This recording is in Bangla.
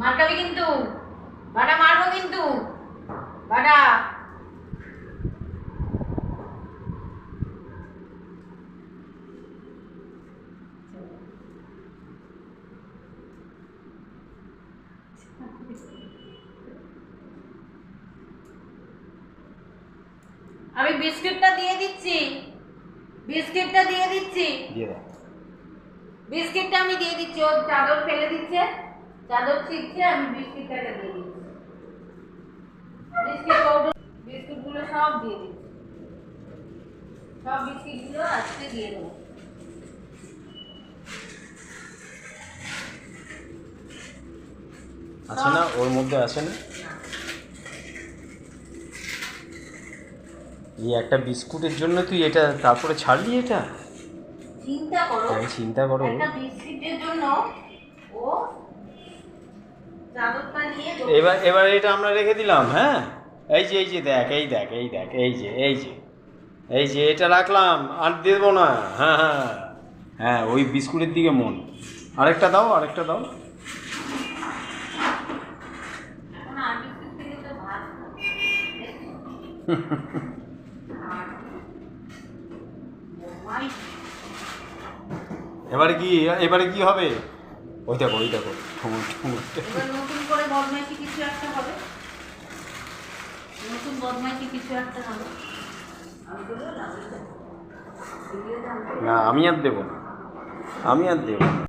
মারকাবি কিন্তু। বাটা মারবো কিন্তু। বাটা। আমি বিস্কিটটা দিয়ে দিচ্ছি। বিস্কিটটা দিয়ে দিচ্ছি। বিস্কিটটা আমি দিয়ে দিচ্ছি। ও চাদর ফেলে দিচ্ছে। চাদর ছিটছে আমি বিস্কিটটাকে দিয়ে দিচ্ছি। বিস্কিট পাউডার বিস্কিটগুলো সব দিয়ে দিচ্ছি। সব বিস্কিটগুলো আজকে দিয়ে দেবো। আছে না? ওর মধ্যে আছে না? এই একটা বিস্কুটের জন্য তুই এটা তারপরে ছাড়লি এটা? চিন্তা করো। চিন্তা করো। একটা বিস্কিটের জন্য ও এবার এবার এটা আমরা রেখে দিলাম হ্যাঁ? এই যে এই যে দেখ, এই দেখ এই দেখ, এই যে এই যে এই যে এটা রাখলাম, আর দেবো না হ্যাঁ হ্যাঁ হ্যাঁ ওই বিস্কুটের দিকে মন। আরেকটা দাও আরেকটা দাও। এবারে কি এবারে কি হবে? ওই দেখো ওই দেখো। নতুন করে বদমাইশি কিছু একটা হবে। নতুন বদমাইশি কিছু একটা হবে। না আমি আর দেবো না। আমি আর দেবো না।